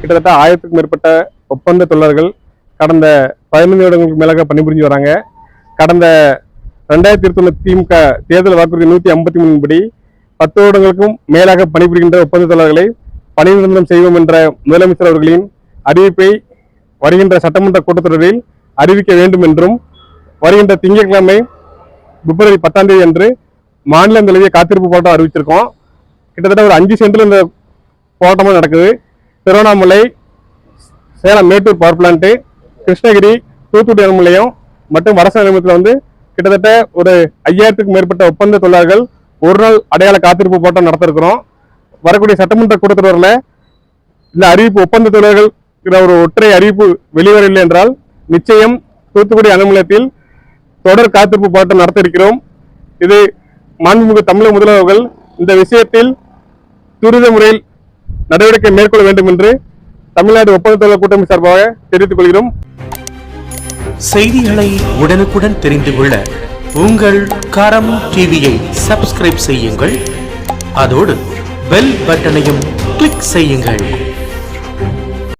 கிட்டத்தட்ட ஆயிரத்துக்கும் மேற்பட்ட ஒப்பந்த தொழிலாளர்கள் கடந்த பதினைந்து வருடங்களுக்கு மேலாக பணிபுரிஞ்சு வராங்க. கடந்த ரெண்டாயிரத்தி இருபத்தொன்னு திமுக தேர்தல் வாக்குறுதி நூற்றி ஐம்பத்தி மூணு படி பத்து வருடங்களுக்கும் மேலாக பணிபுரிகின்ற ஒப்பந்த தொழிலாளர்களை பணி நிரந்தரம் செய்வோம் என்ற முதலமைச்சர் அவர்களின் அறிவிப்பை வருகின்ற சட்டமன்ற கூட்டத்தொடரில் அறிவிக்க வேண்டும் என்றும் வருகின்ற திங்கட்கிழமை பிப்ரவரி பத்தாம் தேதி அன்று மாநிலம் தழுவிய காத்திருப்பு போராட்டம் அறிவிச்சிருக்கோம். கிட்டத்தட்ட ஒரு அஞ்சு சென்டில் இந்த போராட்டமும் நடக்குது. திருவண்ணாமலை சேலம் மேட்டூர் பவர் பிளான்ட்டு கிருஷ்ணகிரி தூத்துக்குடி நிலையம் மற்றும் வரச நிலையத்தில் வந்து கிட்டத்தட்ட ஒரு ஐயாயிரத்துக்கும் மேற்பட்ட ஒப்பந்த தொழிலாளர்கள் ஒரு நாள் அடையாள காத்திருப்பு போட்டம் நடத்திருக்கிறோம். வரக்கூடிய சட்டமன்ற கூட்டத்தொடரில் இந்த அறிவிப்பு ஒப்பந்த தொழிலாளர்கள் ஒரு ஒற்றை அறிவிப்பு வெளிவரவில்லை என்றால் நிச்சயம் தூத்துக்குடி அலுவலகத்தில் தொடர் காத்திருப்பு போராட்டம் நடத்த இருக்கிறோம். இது மாண்புமிகு தமிழக முதல்வர்கள் இந்த விஷயத்தில் துரித முறையில் நடவடிக்கை மேற்கொள்ள வேண்டும் என்று தமிழ்நாடு ஒப்பந்தத்தொழில் கூட்டமைப்பு சார்பாக தெரிவித்துக் கொள்கிறோம். செய்திகளை உடனுக்குடன் தெரிந்து கொள்ள உங்கள் கரம் டிவியை சப்ஸ்கிரைப் செய்யுங்கள். அதோடு பெல் பட்டனையும் கிளிக் செய்யுங்கள்.